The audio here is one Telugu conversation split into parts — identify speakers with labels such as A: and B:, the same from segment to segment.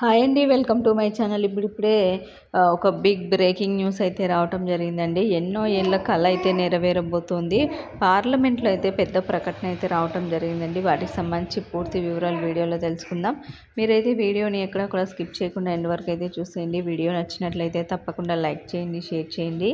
A: హాయ్ అండి వెల్కమ్ టు మై ఛానల్. ఇప్పుడిప్పుడే ఒక బిగ్ బ్రేకింగ్ న్యూస్ అయితే రావటం జరిగిందండి. ఎన్నో ఏళ్ళ కళ అయితే నెరవేరబోతోంది. పార్లమెంట్లో అయితే పెద్ద ప్రకటన అయితే రావటం జరిగిందండి. వాటికి సంబంధించి పూర్తి వివరాలు వీడియోలో తెలుసుకుందాం. మీరైతే వీడియోని ఎక్కడ కూడా స్కిప్ చేయకుండా ఎండ్ వరకు అయితే చూసేయండి. వీడియో నచ్చినట్లయితే తప్పకుండా లైక్ చేయండి షేర్ చేయండి.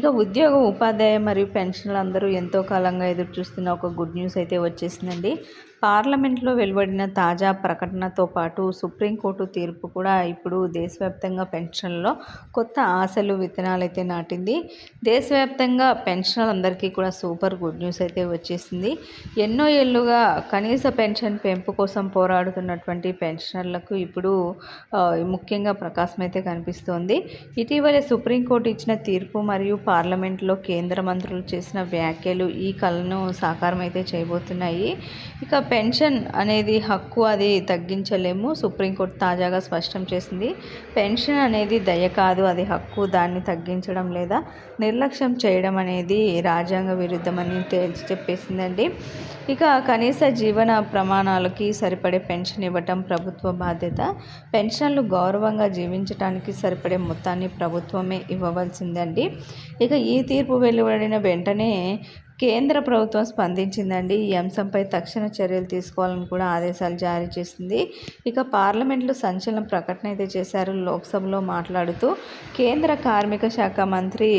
A: ఇక ఉద్యోగ ఉపాధ్యాయ మరియు పెన్షన్లు అందరూ ఎంతో కాలంగా ఎదురు చూస్తున్న ఒక గుడ్ న్యూస్ అయితే వచ్చేసిందండి. పార్లమెంట్లో వెలువడిన తాజా ప్రకటనతో పాటు సుప్రీంకోర్టు తీర్పు కూడా ఇప్పుడు దేశవ్యాప్తంగా పెన్షన్లో కొత్త ఆశలు విత్తనాలు అయితే నాటింది. దేశవ్యాప్తంగా పెన్షన్లు అందరికీ కూడా సూపర్ గుడ్ న్యూస్ అయితే వచ్చేసింది. ఎన్నో ఏళ్ళుగా కనీస పెన్షన్ పెంపు కోసం పోరాడుతున్నటువంటి పెన్షనర్లకు ఇప్పుడు ముఖ్యంగా ప్రకాశం అయితే కనిపిస్తోంది. ఇటీవలే సుప్రీంకోర్టు ఇచ్చిన తీర్పు మరియు పార్లమెంట్లో కేంద్ర మంత్రులు చేసిన వ్యాఖ్యలు ఈ కళను సాకారం అయితే చేయబోతున్నాయి. ఇక పెన్షన్ అనేది హక్కు అది తగ్గించలేము. సుప్రీంకోర్టు తాజాగా స్పష్టం చేసింది. పెన్షన్ అనేది దయ కాదు అది హక్కు దాన్ని తగ్గించడం లేదా నిర్లక్ష్యం చేయడం అనేది రాజ్యాంగ విరుద్ధమని తేల్చి చెప్పేసిందండి. ఇక కనీస జీవన ప్రమాణాలకి సరిపడే పెన్షన్ ఇవ్వటం ప్రభుత్వ బాధ్యత. పెన్షన్లు గౌరవంగా జీవించడానికి సరిపడే మొత్తాన్ని ప్రభుత్వమే ఇవ్వవలసిందండి. ఇక ఈ తీర్పు వెలువడిన వెంటనే కేంద్ర ప్రభుత్వం స్పందించిందండి. ఈ అంశంపై తక్షణ చర్యలు తీసుకోవాలని కూడా ఆదేశాలు జారీ చేసింది. ఇక పార్లమెంట్లో సంచలన ప్రకటన అయితే చేశారు. లోక్సభలో మాట్లాడుతూ కేంద్ర కార్మిక శాఖ మంత్రి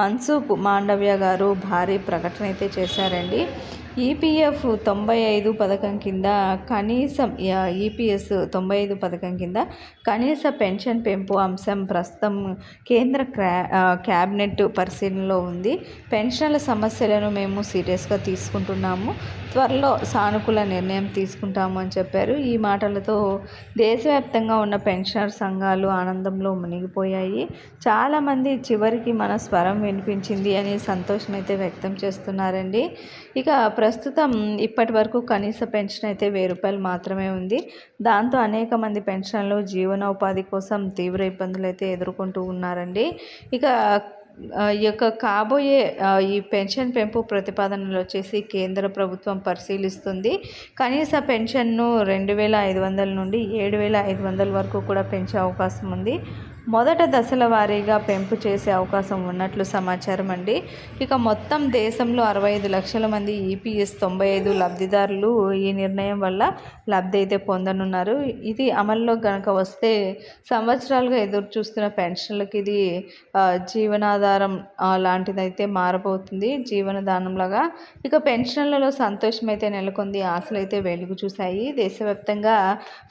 A: మన్సుఖ్ మాండవ్య గారు భారీ ప్రకటన అయితే చేశారండి. ఈపీఎఫ్ తొంభై ఐదు పథకం కింద కనీసం ఈపీఎస్ తొంభై ఐదు పథకం కింద కనీస పెన్షన్ పెంపు అంశం ప్రస్తుతం కేంద్ర క్యాబినెట్ పరిశీలనలో ఉంది. పెన్షన్ల సమస్యలను మేము సీరియస్గా తీసుకుంటున్నాము. త్వరలో సానుకూల నిర్ణయం తీసుకుంటాము అని చెప్పారు. ఈ మాటలతో దేశవ్యాప్తంగా ఉన్న పెన్షనర్ సంఘాలు ఆనందంలో మునిగిపోయాయి. చాలామంది చివరికి మన స్వరం వినిపించింది అని సంతోషం అయితే వ్యక్తం చేస్తున్నారండి. ఇక ప్రస్తుతం ఇప్పటి వరకు కనీస పెన్షన్ అయితే వెయ్యి రూపాయలు మాత్రమే ఉంది. దాంతో అనేక మంది పెన్షన్లు జీవనోపాధి కోసం తీవ్ర ఇబ్బందులు అయితే ఎదుర్కొంటూ ఉన్నారండి. ఇక ఈ యొక్క కాబోయే ఈ పెన్షన్ పెంపు ప్రతిపాదనలు వచ్చేసి కేంద్ర ప్రభుత్వం పరిశీలిస్తుంది. కనీస పెన్షన్ను రెండు వేల ఐదు వందల నుండి ఏడు వేల ఐదు వందల వరకు కూడా పెంచే అవకాశం ఉంది. మొదట దశల వారీగా పెంపు చేసే అవకాశం ఉన్నట్లు సమాచారం అండి. ఇక మొత్తం దేశంలో అరవై ఐదు లక్షల మంది ఈపీఎస్ తొంభై ఐదు లబ్ధిదారులు ఈ నిర్ణయం వల్ల లబ్ధి అయితే పొందనున్నారు. ఇది అమల్లో కనుక వస్తే సంవత్సరాలుగా ఎదురు చూస్తున్న పెన్షన్లకు ఇది జీవనాధారం లాంటిదైతే మారబోతుంది. జీవనదానంలాగా ఇక పెన్షన్లలో సంతోషం అయితే నెలకొంది. ఆశలు అయితే వెలుగు చూశాయి. దేశవ్యాప్తంగా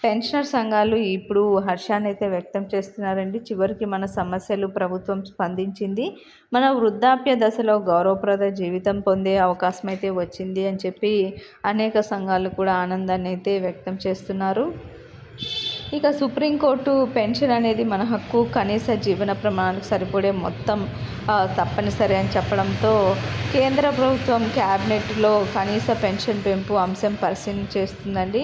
A: పెన్షనర్ సంఘాలు ఇప్పుడు హర్షాన్ని అయితే వ్యక్తం చేస్తున్నారండి. చివరికి మన సమస్యలు ప్రభుత్వం స్పందించింది. మన వృద్ధాప్య దశలో గౌరవప్రద జీవితం పొందే అవకాశం అయితే వచ్చింది అని చెప్పి అనేక సంఘాలు కూడా ఆనందాన్ని అయితే వ్యక్తం చేస్తున్నారు. ఇక సుప్రీంకోర్టు పెన్షన్ అనేది మన హక్కు కనీస జీవన ప్రమాణాలకు సరిపడే మొత్తం తప్పనిసరి అని చెప్పడంతో కేంద్ర ప్రభుత్వం క్యాబినెట్లో కనీస పెన్షన్ పెంపు అంశం పరిశీలన చేస్తుందండి.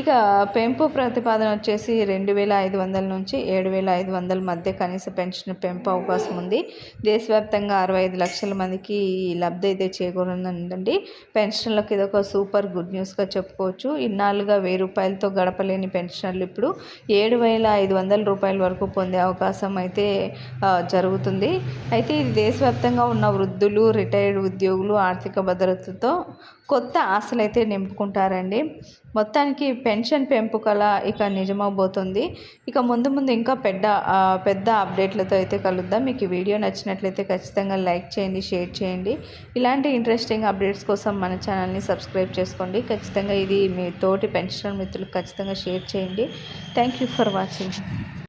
A: ఇక పెంపు ప్రతిపాదన వచ్చేసి రెండు వేల ఐదు వందల నుంచి ఏడు వేల ఐదు వందల మధ్య కనీస పెన్షన్ పెంపు అవకాశం ఉంది. దేశవ్యాప్తంగా అరవై ఐదు లక్షల మందికి లబ్ధి అయితే చేకూరుందండి. పెన్షన్లకు ఇది ఒక సూపర్ గుడ్ న్యూస్గా చెప్పుకోవచ్చు. ఇన్నాళ్ళుగా వెయ్యి రూపాయలతో గడపలేని పెన్షన్లు ఇప్పుడు ఏడు వేల ఐదు వందల రూపాయల వరకు పొందే అవకాశం అయితే జరుగుతుంది. అయితే ఇది దేశవ్యాప్తంగా ఉన్న వృద్ధులు రిటైర్డ్ ఉద్యోగులు ఆర్థిక భద్రతతో కొత్త ఆశలు అయితే నింపుకుంటారండి. మొత్తానికి పెన్షన్ పెంపు కళ ఇక నిజమవబోతుంది. ఇక ముందు ముందు ఇంకా పెద్ద పెద్ద అప్డేట్లతో అయితే కలుద్దాం. మీకు ఈ వీడియో నచ్చినట్లయితే ఖచ్చితంగా లైక్ చేయండి షేర్ చేయండి. ఇలాంటి ఇంట్రెస్టింగ్ అప్డేట్స్ కోసం మన ఛానల్ని సబ్స్క్రైబ్ చేసుకోండి. ఖచ్చితంగా ఇది మీ తోటి పెన్షన్ మిత్రులకు ఖచ్చితంగా షేర్ చేయండి. Thank you for watching.